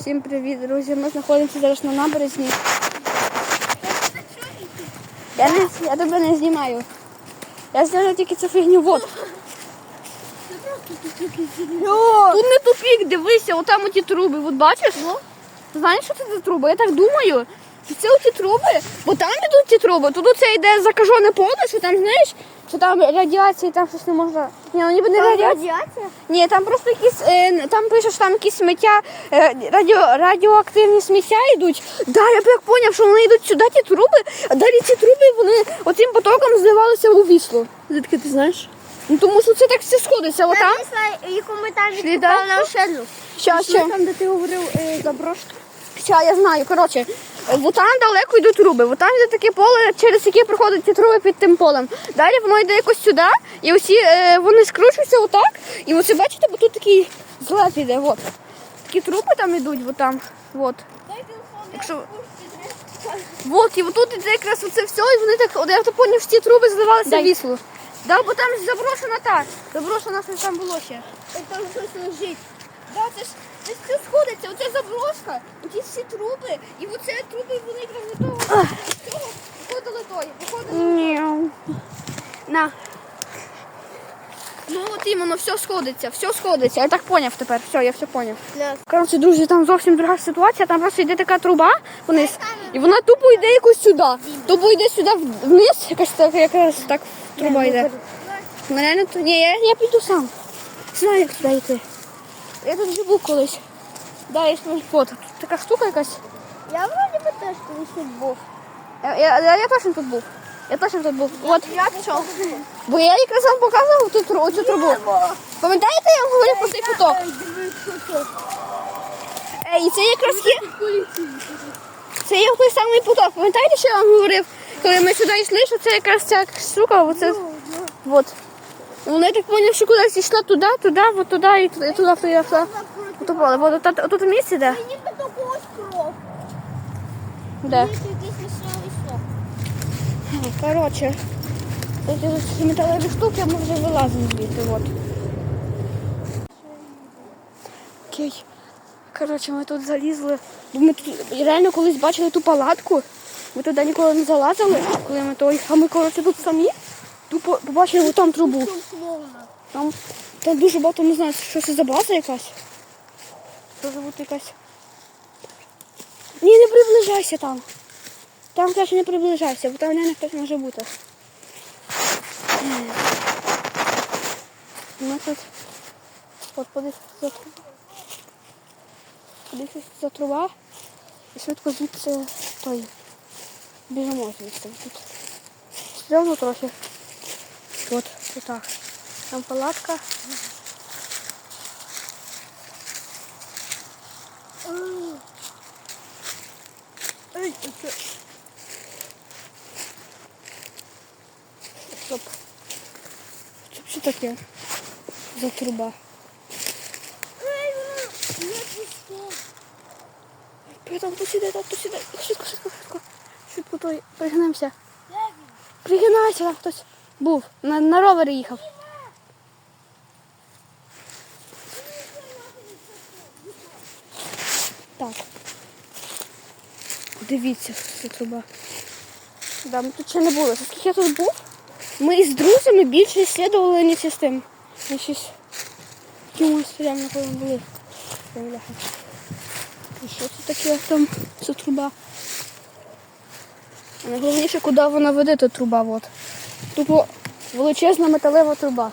Всім привіт, друзі. Ми знаходимося зараз на набережні. Я, не, я тебе не знімаю. Я знімаю тільки цю фігню. Вот. Тут не тупік, дивися, отам оті труби. От бачиш? Знаєш, що це за труби? Я так думаю. що Це оті труби, бо там ідуть ті труби, тут оце йде закажене поле, що там, знаєш, що там радіація, там щось не можна. Ні, ну ніби не радіація. радіація? Ні, там просто якісь, е, там пише, що там якісь сміття, е, радіо, радіоактивні сміття йдуть. Да, я б як поняв, що вони йдуть сюди, ті труби, а далі ці труби вони оцим потоком зливалися у вісло. Звідки ти знаєш? Ну тому що це так все сходиться. Отам. Написала, яку ми там Шлі відкопали на ошедлу. Щас, ще. Там, де ти говорив е, заброшка. Ща, я знаю. Коротше, вот там далеко йдуть труби. Вот там йде таке поле, через яке проходять ці труби під тим полем. Далі воно йде якось сюди, і усі е, вони скручуються отак. І оце бачите, бо тут такий злет йде. От. Такі труби там йдуть, вот там. Вот. Якщо... Вот, і отут іде якраз оце все, і вони так, от я поняв, що ці труби зливалися в вісло. Да, бо там заброшена та. Заброшена щось там було ще. Там щось лежить. Да, це ж це все сходиться, оце заброшка, оті всі труби, і оце труби вони якраз до того цього виходили той, виходили. Ні. На. Ну от іменно все сходиться, все сходиться. Я так поняв тепер. Все, я все поняв. Коротше, друзі, там зовсім друга ситуація, там просто йде така труба вниз, і вона тупо йде якось сюди. Тупо йде сюди вниз, якась так, якраз так труба йде. Ну, реально, ні, я, я піду сам. Знаю, як туди йти. Я тут живу колись. Да, є мій фото. Тут така штука якась. Я вроді би теж колись тут був. Я, я, я, я точно тут був. Я точно тут був. От. Я пішов. Бо я якраз вам показував ту, тру- цю трубу. Пам'ятаєте, я вам говорив про цей поток? Е, і це якраз є. Це є той самий поток. Пам'ятаєте, що я вам говорив, коли ми сюди йшли, що це якраз ця штука, оце. Вот. Вона я так поняв, що кудись йшла туди, туди, от туди і туди, і туди, туди, туди. Ото поле. Тут, тут місце де? Ніби до когось кров. Де? Коротше, ці металеві штуки ми вже вилазимо звідти. От. Окей. Коротше, ми тут залізли. Ми тут реально колись бачили ту палатку. Ми туди ніколи не залазили, коли ми той. А ми коротше тут самі. Тупо побачили там трубу. Там, там дуже багато не знаю, що це за база якась. Може бути якась. Ні, не приближайся там. Там теж не приближайся, бо там реально хтось може бути. Ми тут. От подивись за труба. Подивись за труба. І швидко звідси той. Біжимо звідси. Тут. Стрьомно трохи. От, отак. Там палатка. Стоп. Що, що таке? За труба. Там хтось іде, там хтось іде. Швидко, швидко, швидко. Швидко той. Пригнемося. Пригинайся, там хтось був. На, на ровері їхав. Так. Дивіться, це труба. Да, ми тут ще не було. Скільки я тут був, ми із друзями більше слідували ніж з тим. Ніж із якимось прямо напевно були. І що це таке там? Це труба. Найголовніше, куди вона веде, та труба. От. Тупо величезна металева труба.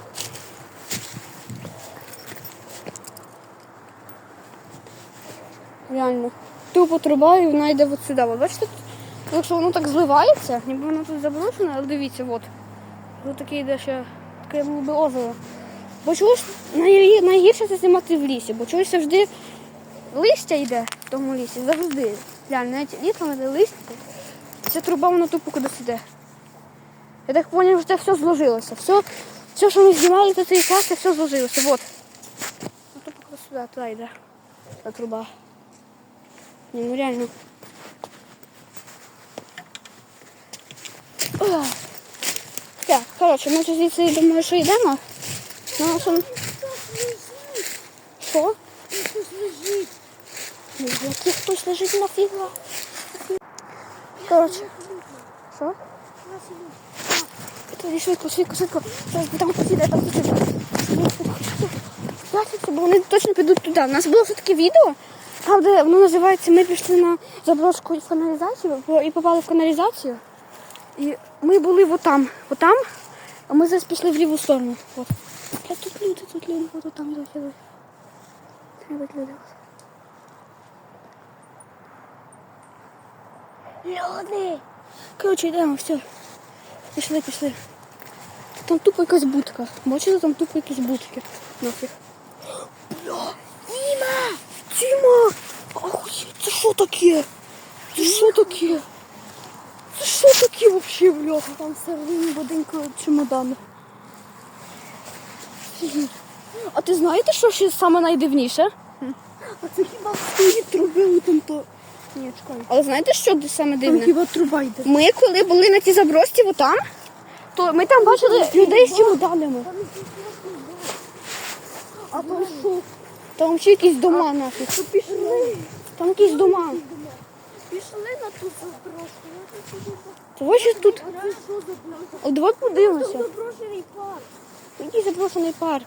Реально. Тупо труба і вона йде от сюди. От бачите, тут, якщо воно так зливається, ніби воно тут заброшено, але дивіться, от. Тут таке йде ще таке ніби озеро. Бо чогось найгірше це знімати в лісі, бо чогось завжди листя йде в тому лісі, завжди. Реально, навіть літом йде листя. Ця труба вона тупо кудись іде. Я так що це все зложилося. Все, все що ми знімали, то цей час, все зложилося. Вот. Ну тупо кудись сюди, туди йде. Та труба. Ні, ну реально. Ох. Так, коротше, ми вже звідси думаю, що йдемо. Ну, що... Що? Щось лежить. Який хтось лежить на фігла. Коротше. Що? Тоді швидко, швидко, швидко. Там посіде, там посіде. Бачите, бо вони точно підуть туди. У нас було все таке відео, там, де воно називається Ми пішли на заброшку в каналізацію і попали в каналізацію. І ми були вот там, вот там, а ми зараз пішли в ліву сторону. От. Тут люди, тут люди, от там. Там йдуть люди. Люди! Коротше, йдемо, все. Пішли, пішли. Там тупо якась будка. Бачите, там тупо якісь будки. Нафіг. Бля, Діма! Діма! Охуєть, це що таке? Це що таке? Це що таке вообще, бля? Там всередині будинку чемодани. А ти знаєте, що ще саме найдивніше? А це хіба стоїть труби там то. Ні, чекай. Але знаєте, що саме Там дивне? хіба труба йде. Ми коли були на тій забрості отам, то ми там бачили людей з чемоданами. А то що? Там ще якісь дома нафіг. То пішли. Там якісь дома. Пішли на ту заброшку. Я тут тут. А це що за пляжа? Давай подивимося. Заброшений парк. Який запрошений парк.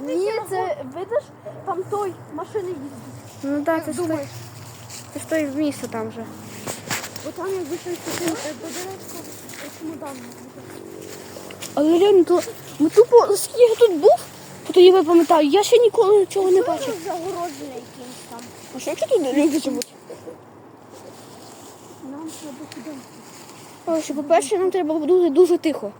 Ні, це видиш, там той машини їздять. Ну так, це ж той, це ж той місце там вже. бо там якби щось таке подивишся, чемодан. Але реально, то ми тупо, скільки я тут був, то я пам'ятаю, я ще ніколи нічого не бачив. Загороджений якийсь там. А що якщо тут люди живуть? Нам треба туди. Коротше, по-перше, нам треба бути дуже тихо.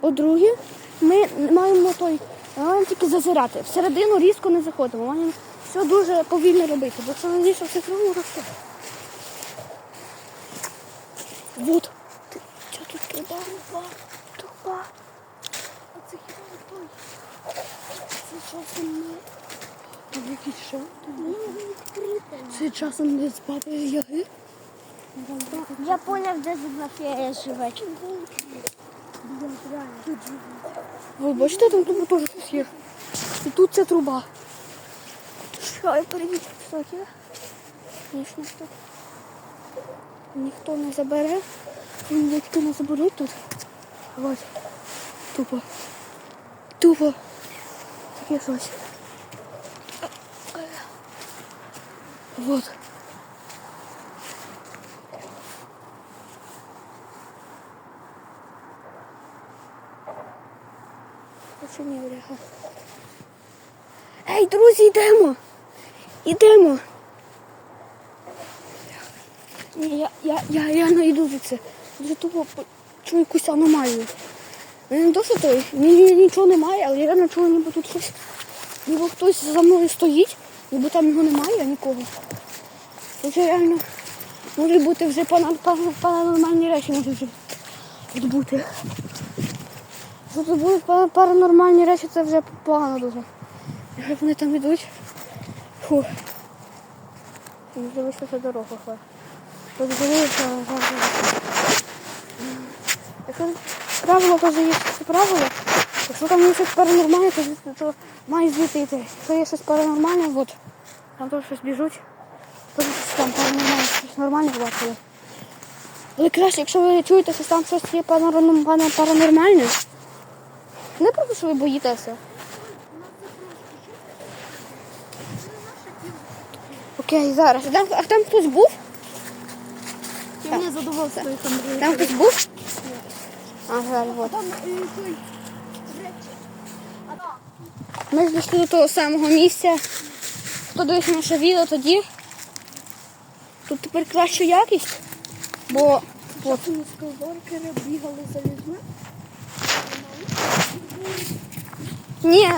По-друге, ми маємо той, маємо тільки зазирати. Всередину різко не заходимо. Маємо все дуже повільно робити, бо якщо не ліше все то все. Вот. Ти, що тут труба? Труба. А це хіба не той? Це часом не... А який що? Ну, відкрите. Це часом не з яги? Я поняв, де зубна фея живе. Ви бачите, там тупо теж щось є. І тут ця труба. Що, я перевірю, що є? Ніж ніхто. Ніхто не забере. Він Ніхто не забере тут. Ось. Тупо. Тупо. Таке щось. Вот. Не бляха. Ей, друзі, йдемо! Йдемо! Ні, я, я, я, я не йду від це. Дуже тупо чую якусь аномалію. Ну, Не що той, ні, нічого немає, але я реально чую, ніби тут щось. Ніби хтось за мною стоїть, ніби там його немає, нікого. Же реально може бути вже паранормальні речі можуть вже бути. Що тут будуть паранормальні речі, це вже погано дуже. Якщо вони там йдуть. Фу. Що це дорога. хва. Тут дивіться, Якщо правило теж є це правило, якщо там є щось паранормальне, то, звісно, то має звідти йти. Якщо є щось паранормальне, от, там теж щось біжуть, то щось там паранормальне, щось нормальне бачили. Але краще, якщо ви чуєте, що там щось є паранормальне, не просто, що ви боїтеся. Окей, зараз. А там, а там хтось був? Мене задовольство там Там хтось був? А, зараз, от. Там е. Ми ж дійшли до того самого місця. Хто дивився наше відео тоді? Тут тепер краща якість, бо от, бігали за людьми. ні,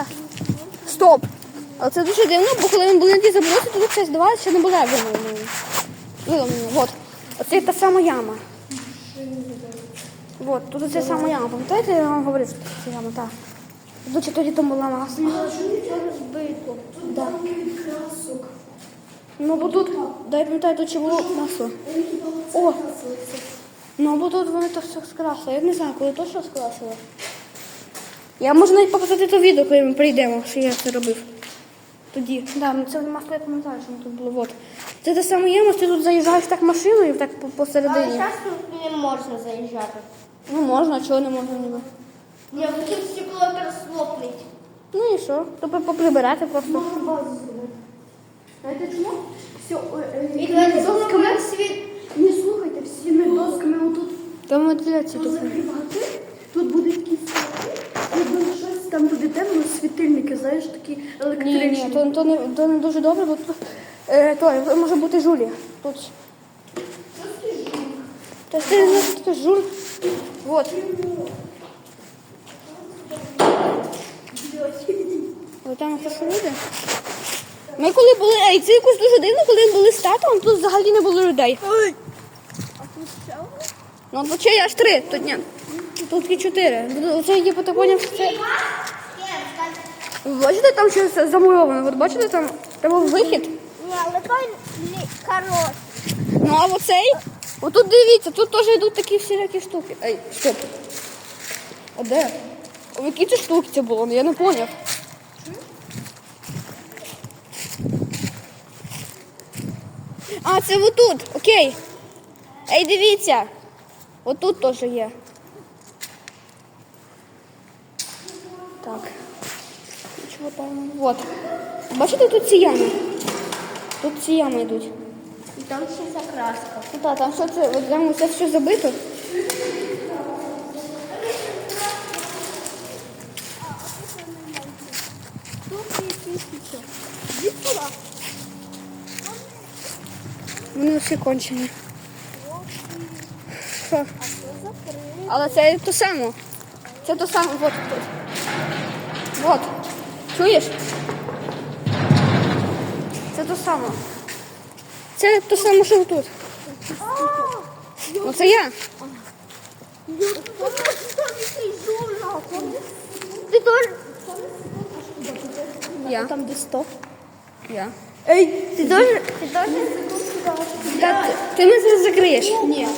стоп. Але це дуже дивно, бо коли ми були на тій заброці, то тут щось здавалося, що не було вимовлено. Виломлено. От. Оце та сама яма. От, тут ця сама яма. Пам'ятаєте, я вам говорив, що це яма, так. Тут тоді там була масло. Розбито. Тут Да. красок. Ну бо тут, дай пам'ятаю, тут ще було масло. О! Ну бо тут вони то все скрасили. Я не знаю, коли точно скрасили. Я можу навіть показати то відео, коли ми прийдемо, що я це робив. Тоді. Да, ну це мост, я пам'ятаю, що тут було. От. Це те саме є, ти тут заїжджаєш так машиною, так по- посередині. зараз тут не можна заїжджати. Ну можна, чого не можна ніби. Ні, ну тут стекло зараз лопнуть. Ну і що? То ви поприберете просто. Знаєте чому? Все, е, е, досками. світ. Не слухайте, всіми досками отут Там вентиляції тут. позакривати. Тут буде такі світи. Щось там буде темно, світильники, знаєш, такі електричні. ні, то, то, не, то не дуже добре, бо тут е, то, може бути жулі. Тут. Та ж ти знаєш, що жуль. Вот. Ось там хтось люди. Ми коли були, ей, це якось дуже дивно, коли ми були з татом, тут взагалі не було людей. Ну, бо чи аж три, тут ні. Тут і чотири. Оце є потоплення. Це... Бачите, там щось замуровано. От бачите, там, там був вихід. Ні, але той хороший. Ну а оцей, отут дивіться, тут теж йдуть такі всілякі штуки. Ей, стоп. А де? В якій це штуки це було? Ну, Я не поняв. А, це отут, окей. Ей, дивіться. Отут теж є. Так. Чого там? Вот. Бачите, тут ці ями. Тут ці ями йдуть. І там ще закраска. Ну так, там що це, от там це все забито. Вони всі кончені. Що? Але це то саме. Це то саме, от тут. От. Чуєш? Це то саме. Це то саме, що тут. Оце я. Ти теж? Я. Там де стоп. Я. Ей, ти теж? Ти теж? Ти, ти мене зараз закриєш. Ні.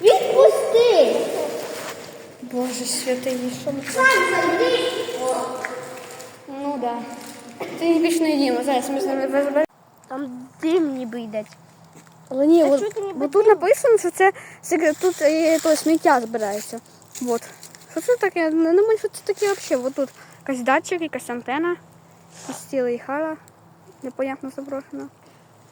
Відпусти! Боже святий, що ми Сам зайди. Ну да. Ти більше не Діма, зараз ми з ними розберемо. Там дим ніби йде. Але ні, от, бо тут написано, що це тут е, то сміття збирається. Вот. Що це таке? Я Не думаю, що це таке взагалі. От тут якийсь датчик, якась антена, якийсь цілий хала, непонятно заброшена.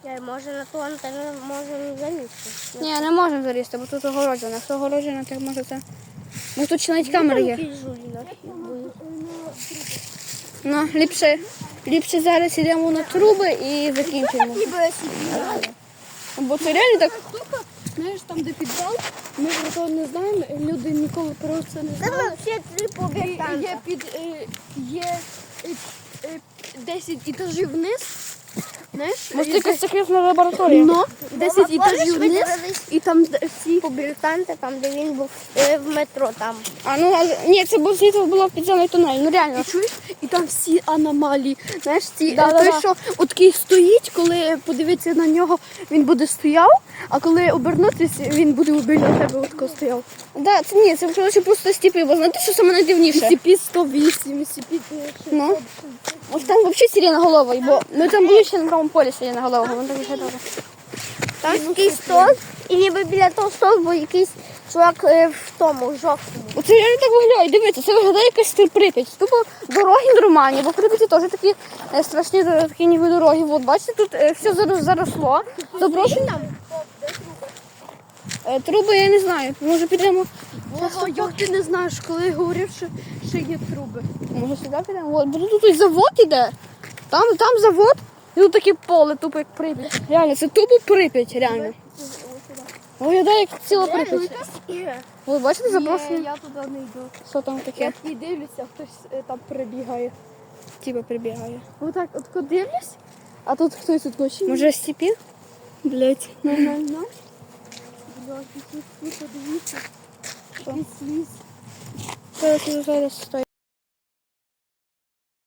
Я, може на ту антенну можемо залізти. Ні, не можемо залізти, бо тут огороджено. Якщо огороджено, так може це. Ну тут ще навіть камери є. Наші були. Ну, ліпше, ліпше зараз йдемо на труби і закінчимо. Бо це реально так. Знаєш, там де підвал, ми про то не знаємо, люди ніколи про це не Це знали. взагалі три І. Є під е, є е, е, 10 етажів вниз. Знаєш, Може, якась секретна лабораторія. Ну, 10 етажів вниз, і там всі побілітанти, там, де він був е, в метро там. А ну але ні, це був звідти було підземний тунель. Ну реально. І чуєш, і там всі аномалії. Знаєш, ці Да, е, да, той, да. що от такий стоїть, коли подивитися на нього, він буде стояв, а коли обернутися, він буде біля тебе отко стояв. Да, це ні, це коротше просто стіпи, бо знаєте, що саме найдивніше? SCP 108, SCP Ну, ось там взагалі сиреноголовий, бо ми там були ще на правому полі сиреноголового, він так виглядав. Там такий стол, і ніби біля того столу був якийсь чувак е, в тому, в жовтому. Оце реально так виглядає, дивіться, це виглядає якась Прип'ять. Тупо дороги нормальні, бо в Прип'яті теж такі е, страшні такі ніби дороги. От бачите, тут е, все зарос- заросло. Заброшено. Е, Труби я не знаю, може підемо. Ого, як ти не знаєш, коли говорив, що ще є труби. Може сюди підемо? От, бо тут завод іде. Там, там завод, і тут таке поле, тупо як Прип'ять. Реально, це тупо Прип'ять, реально. Виглядає як ціла Прип'ять. Ви бачите Ні, я туди не йду. Що там Я таке? такий дивлюся, хтось е, там перебігає. Типа прибігає. Отак, от дивлюсь, а тут хтось тут. Може степі? блять, нормально. Блять, тут подивіться. Якийсь ліс. Зараз зараз стой.